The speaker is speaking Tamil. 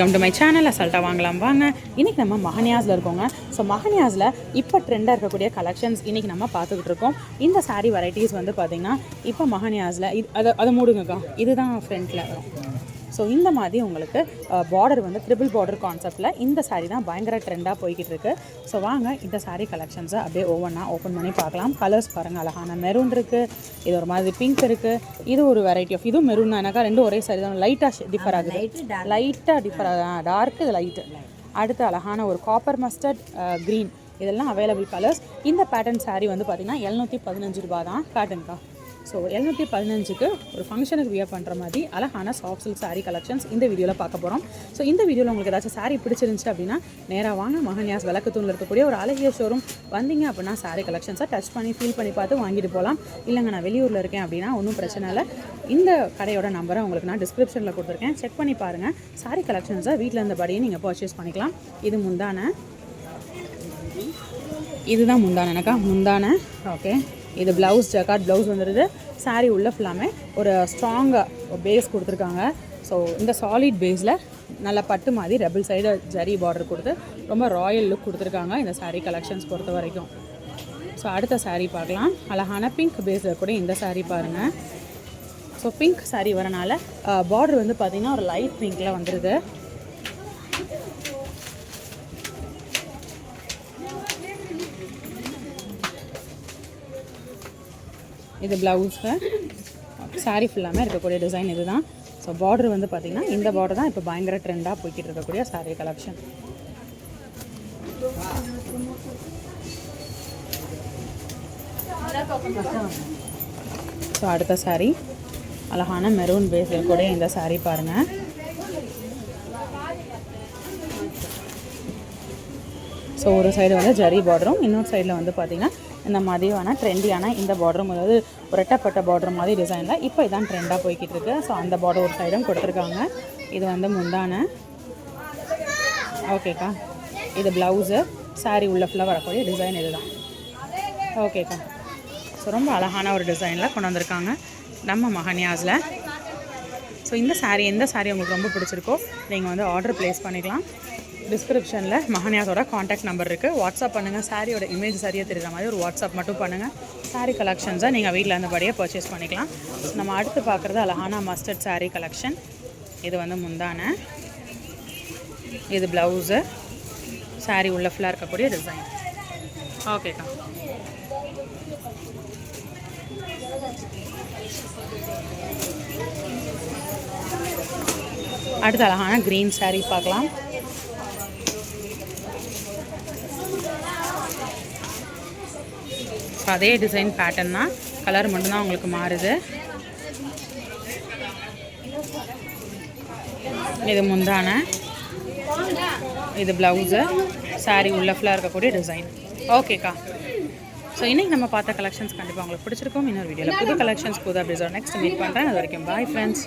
வெல்கம் டு மை சேனல் அசால்ட்டாக வாங்கலாம். வாங்க இன்றைக்கி நம்ம மஹனியாஸில் இருக்கோங்க. ஸோ மஹனியாஸில் இப்போ ட்ரெண்டாக இருக்கக்கூடிய கலெக்ஷன்ஸ் இன்றைக்கி நம்ம பார்த்துக்கிட்டு இருக்கோம். இந்த சாரீ வெரைட்டிஸ் வந்து பார்த்திங்கன்னா இப்போ மஹனியாஸில் இது அதை அதை மூடுங்கக்கா. இதுதான் ஃப்ரண்ட்டில் வரும். ஸோ இந்த மாதிரி உங்களுக்கு பார்டர் வந்து ட்ரிபிள் பார்டர் கான்செப்டில் இந்த saree தான் பயங்கர ட்ரெண்டாக போய்கிட்டு இருக்கு ஸோ வாங்க இந்த saree கலெக்ஷன்ஸை அப்படியே ஒவ்வொன்றா ஓப்பன் பண்ணி பார்க்கலாம். கலர்ஸ் பாருங்கள் அழகான மெரூன் இருக்குது இது ஒரு மாதிரி பிங்க் இருக்குது இது ஒரு வெரைட்டி ஆஃப் இதுவும் மெரூன் எனக்கா ரெண்டும் ஒரே saree தான். லைட்டாக டிஃபர் ஆகுது. லைட்டாக டிஃபர் டார்க் இது லைட்டு அடுத்து அழகான ஒரு காப்பர் மஸ்டர்ட் க்ரீன் இதெல்லாம் அவைலபிள் கலர்ஸ் இந்த பேட்டர்ன் saree வந்து பார்த்திங்கன்னா எழுநூற்றி பதினஞ்சு ரூபா தான். காட்டுங்கக்கா. ஸோ எழுநூற்றி பதினஞ்சுக்கு ஒரு ஃபங்க்ஷனுக்கு வியர் பண்ணுற மாதிரி அழகான சாஃப்ட் சில்க் சாரீ கலெக்ஷன்ஸ் இந்த வீடியோவில் பார்க்க போகிறோம் ஸோ இந்த வீடியோவில் உங்களுக்கு ஏதாச்சும் saree பிடிச்சிருந்துச்சு அப்படின்னா நேராக வாங்க மகன்யாஸ் விளக்கத்தூணில் இருக்கக்கூடிய ஒரு அழகிய ஷோரூம் வந்தீங்க அப்படின்னா சாரீ கலெக்ஷன்ஸை டச் பண்ணி ஃபீல் பண்ணி பார்த்து வாங்கிட்டு போகலாம். இல்லைங்க நான் வெளியூரில் இருக்கேன் அப்படின்னா ஒன்றும் பிரச்சனை இல்லை. இந்த கடையோட நம்பரை உங்களுக்கு நான் டிஸ்கிரிப்ஷனில் கொடுத்துருக்கேன். செக் பண்ணி பாருங்கள் சாரீ கலெக்ஷன்ஸை வீட்டில் இருந்தபடியே நீங்கள் பர்ச்சேஸ் பண்ணிக்கலாம். இது முந்தான. இதுதான் முந்தான எனக்கா? முந்தான. ஓகே இது ப்ளவுஸ் ஜக்காட் ப்ளவுஸ் வந்துடுது சாரீ உள்ள ஃபுல்லாமே ஒரு ஸ்ட்ராங்காக பேஸ் கொடுத்துருக்காங்க. ஸோ இந்த சாலிட் பேஸில் நல்லா பட்டு மாதிரி ரெபிள் சைடு ஜரி பார்டர் கொடுத்து ரொம்ப ராயல் லுக் கொடுத்துருக்காங்க இந்த சாரீ கலெக்ஷன்ஸ் பொறுத்த வரைக்கும். ஸோ அடுத்த சாரீ பார்க்கலாம். அழகான பிங்க் பேஸில் கூட இந்த சாரீ பாருங்கள் ஸோ பிங்க் சாரீ வரனால பார்டர் வந்து பார்த்திங்கன்னா ஒரு லைட் பிங்க்கில் வந்துடுது இது ப்ளவுஸு சாரீ ஃபுல்லாமே இருக்கக்கூடிய டிசைன் இதுதான். ஸோ பார்டர் வந்து பார்த்திங்கன்னா இந்த பார்டர் தான் இப்போ பயங்கர ட்ரெண்டாக போய்கிட்டு இருக்கக்கூடிய சாரீ கலெக்ஷன் ஸோ அடுத்த சாரீ அழகான மெரூன் பேஸில் கூட இந்த சாரீ பாருங்கள் ஸோ ஒரு சைடு வந்து ஜரி பார்டரும் இன்னொரு சைடில் வந்து பார்த்திங்கன்னா இந்த மாதிரியான ட்ரெண்டியான இந்த பார்டரும் அதாவது ரெட்டப்பட்ட பார்டர் மாதிரி டிசைனில் இப்போ இதான் ட்ரெண்டாக போய்கிட்டு இருக்கு. ஸோ அந்த பார்டர் ஒரு சைடும் கொடுத்துருக்காங்க. இது வந்து முந்தான. ஓகேக்கா இது ப்ளவுஸு சாரீ உள்ள ஃபுல்லாக வரக்கூடிய டிசைன் இதுதான். ஓகேக்கா ஸோ ரொம்ப அழகான ஒரு டிசைனில் கொண்டு வந்திருக்காங்க. நம்ம மகன்யாஸில் ஸோ இந்த சாரீ எந்த சாரீ உங்களுக்கு ரொம்ப பிடிச்சிருக்கோ நீங்கள் வந்து ஆர்டர் ப்ளேஸ் பண்ணிக்கலாம். டிஸ்கிரிப்ஷனில் மகன்யாஸோட காண்டாக்ட் நம்பர் இருக்குது வாட்ஸ்அப் பண்ணுங்கள் சாரியோட இமேஜ் சரியாக தெரிகிற மாதிரி ஒரு வாட்ஸ்அப் மட்டும் பண்ணுங்கள் சாரீ கலெக்ஷன்ஸை நீங்கள் வீட்டில் இருந்தபடியே பர்ச்சேஸ் பண்ணிக்கலாம். நம்ம அடுத்து பார்க்குறது அழகான மஸ்டர்ட் சாரீ கலெக்ஷன் இது வந்து முந்தான. இது ப்ளவுஸு சாரீ உள்ள ஃபுல்லாக இருக்கக்கூடிய டிசைன் ஓகேக்கா அடுத்து அழகான க்ரீன் சாரீ பார்க்கலாம். அதே டிசைன் பேட்டர்ன் தான். கலர் மட்டும்தான் உங்களுக்கு மாறுது. இது முந்தான. இது ப்ளவுஸு saree உள்ள ஃபுல்லாக இருக்கக்கூடிய டிசைன் ஓகேக்கா ஸோ இன்றைக்கி நம்ம பார்த்த கலெக்ஷன்ஸ் கண்டிப்பாக உங்களுக்கு பிடிச்சிருக்கும். இன்னொரு வீடியோவில் புது கலெக்ஷன்ஸ் புது அப்படி நெக்ஸ்ட் மீட் பண்ணுறேன் அது வரைக்கும் பாய் ஃப்ரெண்ட்ஸ்